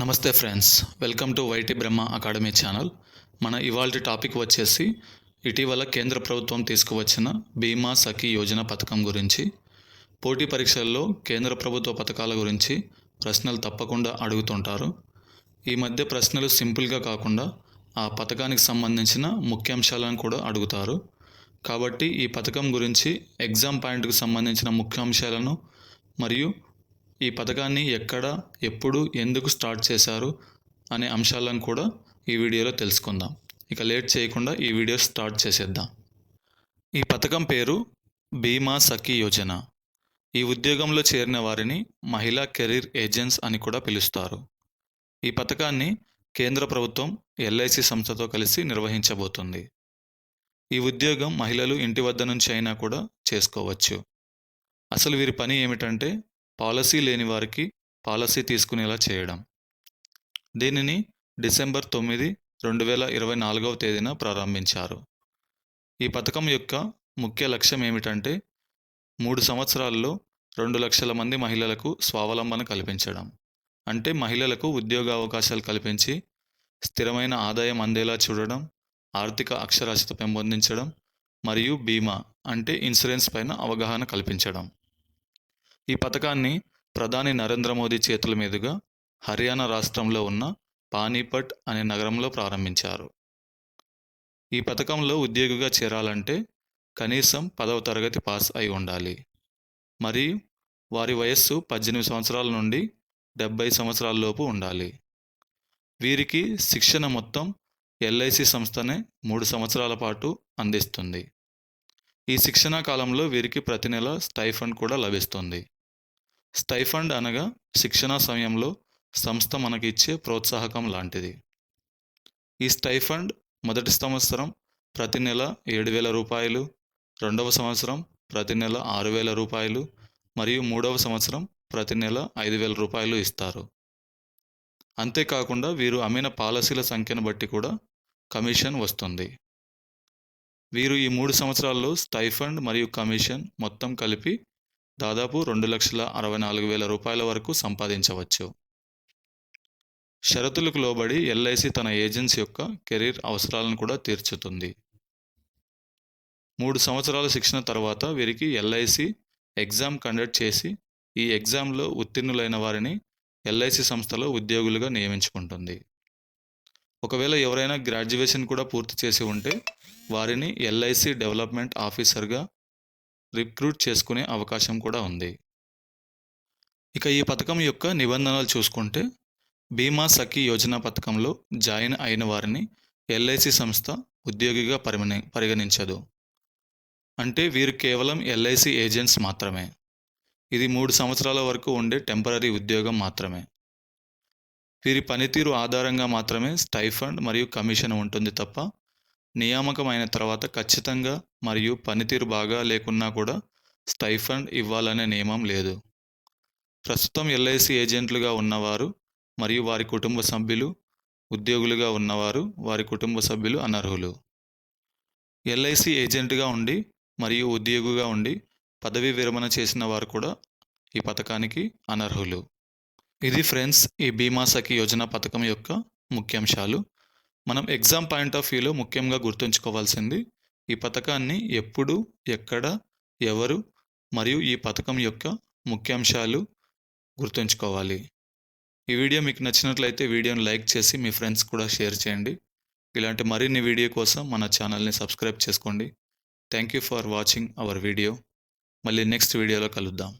నమస్తే friends welcome to YT Brahma academy channel. మన ఇవాళ టాపిక్ వచ్చేసి ఇటీవల కేంద్ర ప్రభుత్వం తీసుకువచ్చిన బీమా సఖీ యోజన పథకం గురించి. పోటీ పరీక్షల్లో కేంద్ర ప్రభుత్వ పథకాల గురించి ప్రశ్నలు తప్పకుండా అడుగుతుంటారు. ఈ మధ్య ప్రశ్నలు సింపుల్గా కాకుండా ఆ పథకానికి సంబంధించిన ముఖ్యాంశాలను కూడా అడుగుతారు. కాబట్టి ఈ పథకం గురించి ఎగ్జామ్ పాయింట్కు సంబంధించిన ముఖ్యాంశాలను మరియు ఈ పథకాన్ని ఎక్కడ ఎప్పుడు ఎందుకు స్టార్ట్ చేశారు అనే అంశాలను కూడా ఈ వీడియోలో తెలుసుకుందాం. ఇక లేట్ చేయకుండా ఈ వీడియో స్టార్ట్ చేసేద్దాం. ఈ పథకం పేరు బీమా సఖీ యోజన. ఈ ఉద్యోగంలో చేరిన వారిని మహిళా కెరీర్ ఏజెంట్స్ అని కూడా పిలుస్తారు. ఈ పథకాన్ని కేంద్ర ప్రభుత్వం ఎల్ఐసి సంస్థతో కలిసి నిర్వహించబోతుంది. ఈ ఉద్యోగం మహిళలు ఇంటి వద్ద నుంచి అయినా కూడా చేసుకోవచ్చు. అసలు వీరి పని ఏమిటంటే పాలసీ లేని వారికి పాలసీ తీసుకునేలా చేయడం. దీనిని డిసెంబర్ తొమ్మిది రెండు వేల ఇరవై నాలుగవ తేదీన ప్రారంభించారు. ఈ పథకం యొక్క ముఖ్య లక్ష్యం ఏమిటంటే మూడు సంవత్సరాల్లో రెండు లక్షల మంది మహిళలకు స్వావలంబన కల్పించడం. అంటే మహిళలకు ఉద్యోగ అవకాశాలు కల్పించి స్థిరమైన ఆదాయం అందేలా చూడడం ఆర్థిక అక్షరాస్యత పెంపొందించడం మరియు బీమా అంటే ఇన్సూరెన్స్ పైన అవగాహన కల్పించడం. ఈ పథకాన్ని ప్రధాని నరేంద్ర మోదీ చేతుల మీదుగా హర్యానా రాష్ట్రంలో ఉన్న పానీపట్ అనే నగరంలో ప్రారంభించారు. ఈ పథకంలో ఉద్యోగిగా చేరాలంటే కనీసం పదవ తరగతి పాస్ అయి ఉండాలి. మరియు వారి వయస్సు పద్దెనిమిది సంవత్సరాల నుండి డెబ్బై సంవత్సరాలలోపు ఉండాలి. వీరికి శిక్షణ మొత్తం ఎల్ఐసి సంస్థనే మూడు సంవత్సరాల పాటు అందిస్తుంది. ఈ శిక్షణా కాలంలో వీరికి ప్రతి నెల స్టైఫండ్ కూడా లభిస్తుంది. స్టైఫండ్ అనగా శిక్షణా సమయంలో సంస్థ మనకి ఇచ్చే ప్రోత్సాహకం లాంటిది. ఈ స్టైఫండ్ మొదటి సంవత్సరం ప్రతి నెల ఏడు వేల రూపాయలు రెండవ సంవత్సరం ప్రతి నెల ఆరు వేల రూపాయలు మరియు మూడవ సంవత్సరం ప్రతి నెల ఐదు వేల రూపాయలు ఇస్తారు. అంతేకాకుండా వీరు అమ్మిన పాలసీల సంఖ్యను బట్టి కూడా కమిషన్ వస్తుంది. వీరు ఈ మూడు సంవత్సరాల్లో స్టైఫండ్ మరియు కమిషన్ మొత్తం కలిపి దాదాపు రెండు లక్షల అరవై నాలుగు వేల రూపాయల వరకు సంపాదించవచ్చు. షరతులకు లోబడి ఎల్ఐసి తన ఏజెన్సీ యొక్క కెరీర్ అవసరాలను కూడా తీర్చుతుంది. మూడు సంవత్సరాల శిక్షణ తర్వాత వీరికి ఎల్ఐసి ఎగ్జామ్ కండక్ట్ చేసి ఈ ఎగ్జామ్లో ఉత్తీర్ణులైన వారిని ఎల్ఐసి సంస్థలో ఉద్యోగులుగా నియమించుకుంటుంది. ఒకవేళ ఎవరైనా గ్రాడ్యుయేషన్ కూడా పూర్తి చేసి ఉంటే వారిని ఎల్ఐసి డెవలప్మెంట్ ఆఫీసర్గా రిక్రూట్ చేసుకునే అవకాశం కూడా ఉంది. ఇక ఈ పథకం యొక్క నిబంధనలు చూసుకుంటే బీమా సఖీ యోజన పథకంలో జాయిన్ అయిన వారిని ఎల్ఐసి సంస్థ ఉద్యోగిగా పరిమణి పరిగణించదు. అంటే వీరు కేవలం ఎల్ఐసి ఏజెంట్స్ మాత్రమే. ఇది మూడు సంవత్సరాల వరకు ఉండే టెంపరీ ఉద్యోగం మాత్రమే. వీరి పనితీరు ఆధారంగా మాత్రమే స్టైఫండ్ మరియు కమిషన్ ఉంటుంది తప్ప నియామకం అయిన తర్వాత ఖచ్చితంగా మరియు పనితీరు బాగా లేకున్నా కూడా స్టైఫండ్ ఇవ్వాలనే నియమం లేదు. ప్రస్తుతం ఎల్ఐసి ఏజెంట్లుగా ఉన్నవారు మరియు వారి కుటుంబ సభ్యులు ఉద్యోగులుగా ఉన్నవారు వారి కుటుంబ సభ్యులు అనర్హులు. ఎల్ఐసి ఏజెంట్గా ఉండి మరియు ఉద్యోగిగా ఉండి పదవి విరమణ చేసిన వారు కూడా ఈ పథకానికి అనర్హులు. ఇది ఫ్రెండ్స్ ఈ బీమా సఖి యోజన పథకం యొక్క ముఖ్యాంశాలు. మనం ఎగ్జామ్ పాయింట్ ఆఫ్ వ్యూలో ముఖ్యంగా గుర్తుంచుకోవాల్సింది ఈ పథకాన్ని ఎప్పుడు ఎక్కడ ఎవరు మరియు ఈ పథకం యొక్క ముఖ్యాంశాలు గుర్తుంచుకోవాలి. ఈ వీడియో మీకు నచ్చినట్లయితే వీడియోని లైక్ చేసి మీ ఫ్రెండ్స్ కూడా షేర్ చేయండి. ఇలాంటి మరిన్ని వీడియో కోసం మన ఛానల్ని సబ్స్క్రైబ్ చేసుకోండి. Thank you for watching our video. మళ్ళీ నెక్స్ట్ వీడియోలో కలుద్దాం.